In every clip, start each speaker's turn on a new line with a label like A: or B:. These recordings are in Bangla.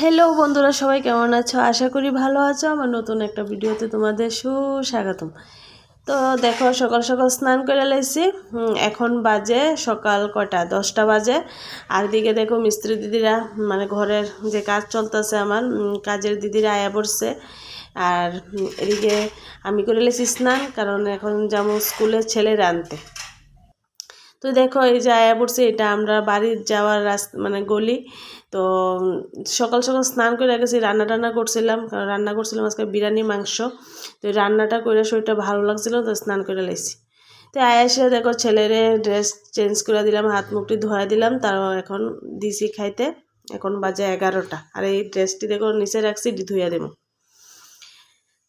A: হ্যালো বন্ধুরা, সবাই কেমন আছো? আশা করি ভালো আছো। আমার নতুন একটা ভিডিওতে তোমাদের সুস্বাগতম। তো দেখো, সকাল সকাল স্নান করে লাইছি এখন বাজে সকাল কটা? দশটা বাজে। আর দিকে দেখো মিস্ত্রি দিদিরা মানে ঘরের যে কাজ চলতেছে আমার কাজের দিদিরা আয়া পড়ছে। আর এদিকে আমি করে লেছি স্নান, কারণ এখন যেমন স্কুলের ছেলেরা আনতে। তো দেখো, এই যে আয়া পড়ছে, এটা আমরা বাড়ির যাওয়ার রাস্তা মানে গলি। তো, সকাল সকাল স্নান করে গেছি, রান্না টান্না করছিলাম, কারণ রান্না করছিলাম আজকে বিরিয়ানি, মাংস। তো রান্নাটা করে শরীরটা ভালো লাগছিল, তো স্নান করে লাইছি তো আয়া এসে দেখো ছেলেরে ড্রেস চেঞ্জ করে দিলাম, হাত মুখটি ধোয়া দিলাম তার এখন দিছি খাইতে। এখন বাজে এগারোটা, আর এই ড্রেসটি দেখো নিচে রাখছি, ধুইয়া দেবো।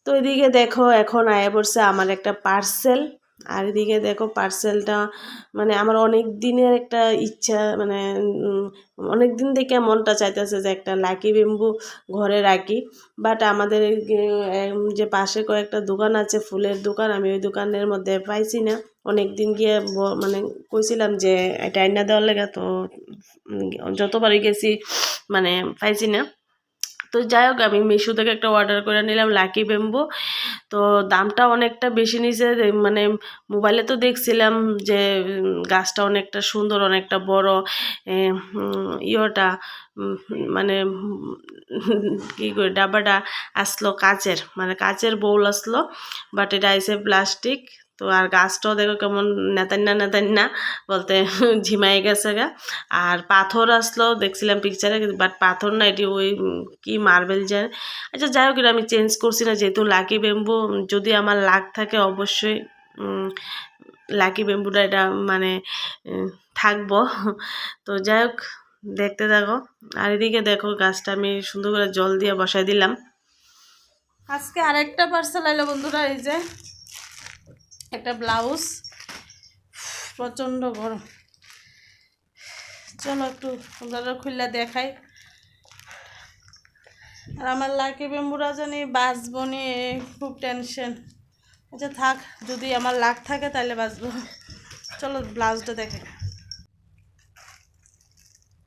A: তো এদিকে দেখো, এখন আয়া পড়ছে আমার একটা পার্সেল আর এদিকে দেখো পার্সেলটা মানে আমার অনেক দিনের একটা ইচ্ছা মানে অনেক দিন থেকে মনটা চাইতেছে যে একটা লাকি বেম্বু ঘরে রাখি। বাট আমাদের যে- পাশে কয়েকটা দোকান আছে, ফুলের দোকান, আমি ওই দোকানের মধ্যে পাইছি না। অনেক দিন গিয়ে মানে কইছিলাম যে এটা আইনা দেওয়ার লেগে, তো যতবারই গেছি মানে পাইছি না। তো যাই হোক, আমি মিশো থেকে একটা অর্ডার করে নিলাম লাকি বেম্বো তো দামটা অনেকটা বেশি নিছে মানে মোবাইলে তো দেখছিলাম যে গাছটা অনেকটা সুন্দর, অনেকটা বড় ইয়েটা মানে কী করে ডাব্বাটা আসলো, কাচের মানে কাচের বোল আসলো বাট এটা আইসে প্লাস্টিক তো আর গাছটাও দেখো কেমন নেতান্না নেতান্না বলতে ঝিমাই গেছে গা। আর পাথর আসলো, দেখছিলাম পিকচারে বাট পাথর না, এটি ওই কি মার্বেল যায় আচ্ছা যাই হোক আমি চেঞ্জ করছি না, যেহেতু লাকি বেম্বু যদি আমার লাক থাকে অবশ্যই লাকি বেম্বুটা এটা মানে থাকব। তো যাই হোক, দেখতে থাকো। আর এদিকে দেখো, গাছটা আমি সুন্দর করে জল দিয়ে বসাই দিলাম। আজকে আরেকটা পার্সেল আইলো বন্ধুরা, এই যে। একটা ব্লাউজ। প্রচণ্ড গরম। চলো একটু আপনারা খুললে দেখাই। আর আমার লাকি বেম্বুরা জানি বাঁচবো নিয়ে খুব টেনশন আচ্ছা থাক, যদি আমার লাক থাকে তাহলে বাঁচবো। চলো ব্লাউজটা দেখে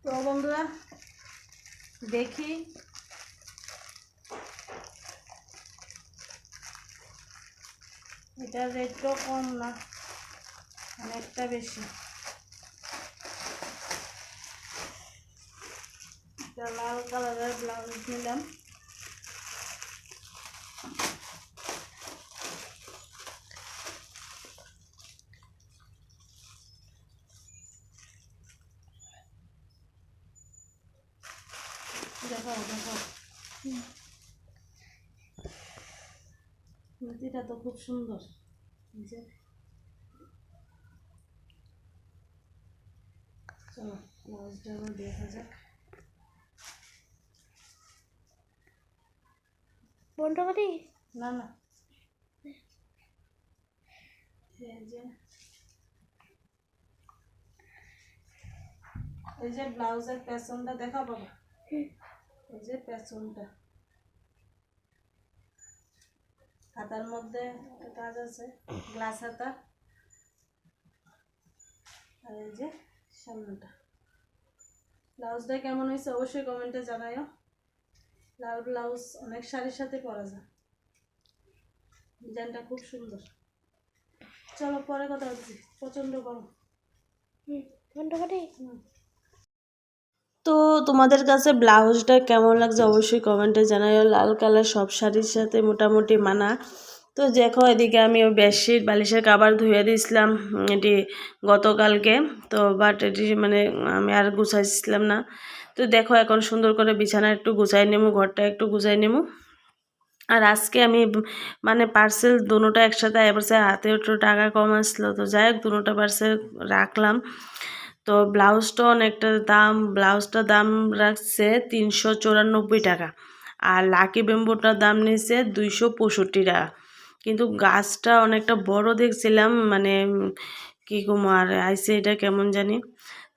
A: তো বন্ধুরা, দেখি এটার রেটও কম না অনেকটা বেশি। একটা লাল কালারের ব্লাউজ নিলাম। দেখো দেখো নদীটা তো খুব সুন্দর। যে। চলো দেখা যাক।
B: বন্ধ করি
A: না না। এই যে। এই যে ব্লাউজের পেছনটা দেখা বাবা এই যে পেছনটা। হাতার মধ্যে একটা কাজ আছে গ্লাস হাতা। আর এই যে সামনেটা। ব্লাউজটা কেমন হয়েছে অবশ্যই কমেন্টে জানাইও লাল ব্লাউজ অনেক শাড়ির সাথে পরা যায়। ডিজাইনটা খুব সুন্দর। চলো পরে কথা হচ্ছে প্রচণ্ড গরম।
B: বন্ধ করি
A: তো তোমাদের কাছে ব্লাউজটা কেমন লাগছে অবশ্যই কমেন্টে জানাইও। লাল কালার সব শাড়ির সাথে মোটামুটি মানা। তো দেখো, এদিকে আমি ওই বেডশিট, বালিশের কাবার ধুয়ে দিয়েছিলাম এটি গতকালকে। তো বাট এটি মানে আমি আর গুছাইছিলাম না। তো দেখো, এখন সুন্দর করে বিছানা একটু গুছাই নেব, ঘরটা একটু গুছাই নেব। আর আজকে আমি মানে পার্সেল দুটোটা একসাথে, এবার হাতে একটু টাকা কম আসলো। তো যাই হোক দুটোটা পার্সেল রাখলাম। তো ব্লাউজটা অনেকটা দাম, ব্লাউজটার দাম রাখছে তিনশো চুরানব্বই টাকা আর লাকি বেম্বোটার দাম নিচ্ছে দুইশো পঁয়ষট্টি টাকা। কিন্তু গাছটা অনেকটা বড় দেখছিলাম মানে কি কুমার আইসে এটা কেমন জানি।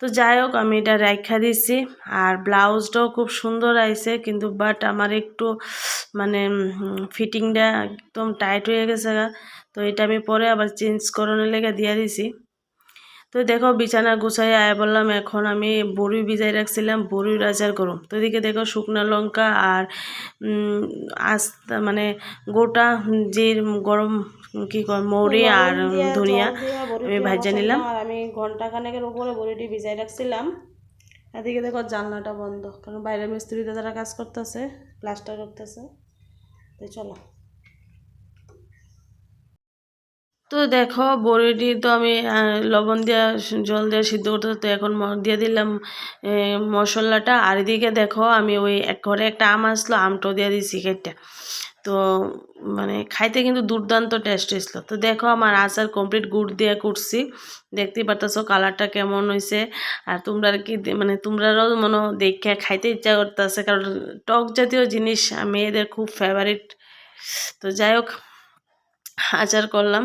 A: তো যাই হোক, আমি এটা রাখা দিছি আর ব্লাউজটাও খুব সুন্দর আইছে কিন্তু বাট আমার একটু মানে ফিটিংটা একদম টাইট হয়ে গেছে। তো এটা আমি পরে আবার চেঞ্জ করানোর লেগে দিয়ে দিছি।
C: তো দেখো বিছানা গুছাই আয় বললাম এখন আমি বড়ি ভিজাই রাখছিলাম বড়ির আচার করুম তো এদিকে দেখো শুকনো লঙ্কা আর আস্তা মানে গোটা যে গরম কি কয় মৌরি আর ধনিয়া আমি ভাজা নিলাম। আর আমি ঘণ্টা খানেকের উপরে বড়িটি ভিজাই রাখছিলাম। এদিকে দেখো জানলাটা বন্ধ কারণ বাইরের মিস্ত্রিতে তারা কাজ করতেছে প্লাস্টার করতেছে। তো চলো। তো দেখো বড়িটি তো আমি লবণ দিয়া জল দিয়ে সিদ্ধ করতে তো এখন দিয়ে দিলাম মশলাটা। আর এদিকে দেখো, আমি ওই এক ঘরে একটা আম আসলো, আমটাও দিয়ে দিয়েছি কেটে তো মানে খাইতে কিন্তু দুর্দান্ত টেস্ট হয়েছিল। তো দেখো, আমার আচার কমপ্লিট গুড় দিয়ে করছি। দেখতেই পারতেছো কালারটা কেমন হয়েছে আর তোমরা কি মানে তোমরাও মনে দেখে খাইতে ইচ্ছা করতেছে, কারণ টক জাতীয় জিনিস মেয়েদের খুব ফেভারিট তো যাই হোক আচার করলাম।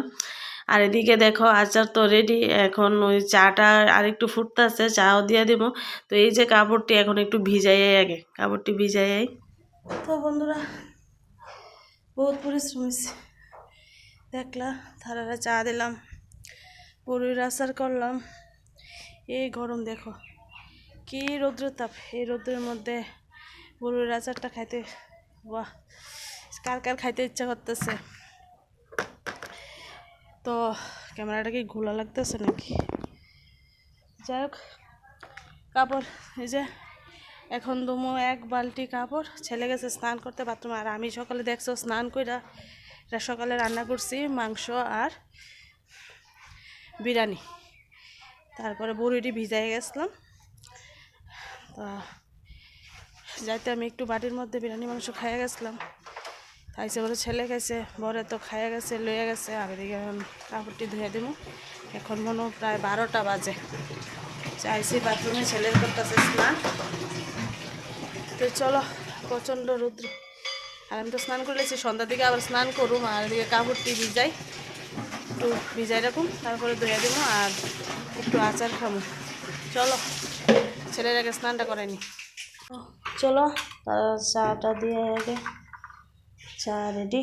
C: আর এদিকে দেখো আচার তো রেডি এখন ওই চাটা আর একটু ফুটতেছে, চাও দিয়ে দিব। তো এই যে কাপড়টি এখন একটু ভিজাই আগে, কাপড়টি ভিজাই তো বন্ধুরা, বহুত পরিশ্রম হয়েছে দেখলা থালারা চা দিলাম বড়ির আচার করলাম। এই গরম দেখো, কি রৌদ্র তাপ এই রৌদ্রের মধ্যে বড়ির আচারটা খাইতে, বাহ, কার কার খাইতে ইচ্ছা করতেছে। তো ক্যামেরাটা কি ঘোলা লাগতেছে নাকি? যাই হোক, কাপড়, এই যে এখন দুমো এক বালতি কাপড়, ছেলে গেছে স্নান করতে বাথরুমে, আর আমি সকালে দেখছ স্নান কইরা সকালে রান্না করছি, মাংস আর বিরিয়ানি। তারপরে বড়িটি ভিজাই গেছিলাম। তো যাইতে আমি একটু বাটির মধ্যে বিরিয়ানি মাংস খাইয়ে গেছিলাম। খাইছে বলে ছেলে খাইছে, বরে তো খাইয়া গেছে, লইয়া গেছে, আর এদিকে কাপড়টি ধুয়ে দিব এখন মনে প্রায় বারোটা বাজে। চাইছি বাথরুমে ছেলের করতেছে স্নান। তো চলো, প্রচণ্ড রৌদ্র। আর আমি তো স্নান করে লেছি, সন্ধ্যার দিকে আবার স্নান করুম, আর এদিকে কাপড়টি ভিজাই, একটু ভিজাই রাখুন তারপরে ধুয়ে দেবো আর একটু আচার খাব চলো, ছেলের আগে স্নানটা করে করেনি চলো চাটা দিয়ে আগে চা রেডি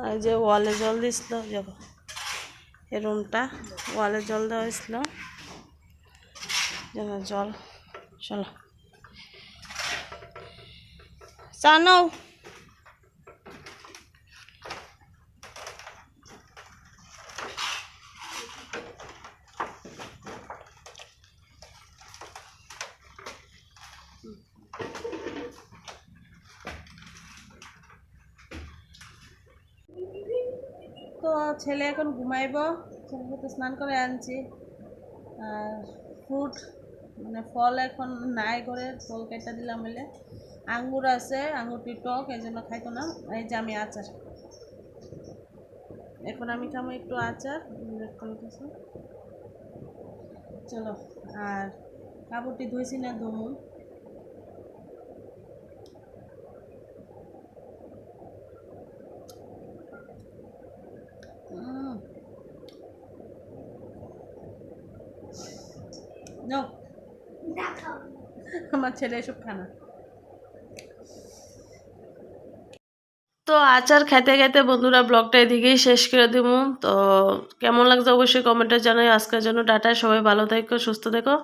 C: আর যে ওয়ালে জল দিছিল দেখো এই রুমটা ওয়ালে জল দেওয়া হয়েছিল। যেন জল, চলো। চা নাও। তো ছেলে এখন ঘুমাইব। ছেলেকে তো স্নান করে আনছি। আর ফ্রুট মানে ফল এখন নাই করে ফল কেটে দিলাম এলে। আঙ্গুর আছে আঙ্গুরটি টক এই জন্য খাইতো না। এই যে আমি আচার। এখন আমি খাব একটু আচার চলো, আর কাপড়টি ধুইছি না ধুমু আমার ছেলে এসব খানা তো আচার খেতে খেতে বন্ধুরা ব্লগটা এদিকেই শেষ করে দিব তো কেমন লাগছে অবশ্যই কমেন্টে জানাই। আজকের জন্য টাটা সবাই ভালো থেকো সুস্থ থেকো।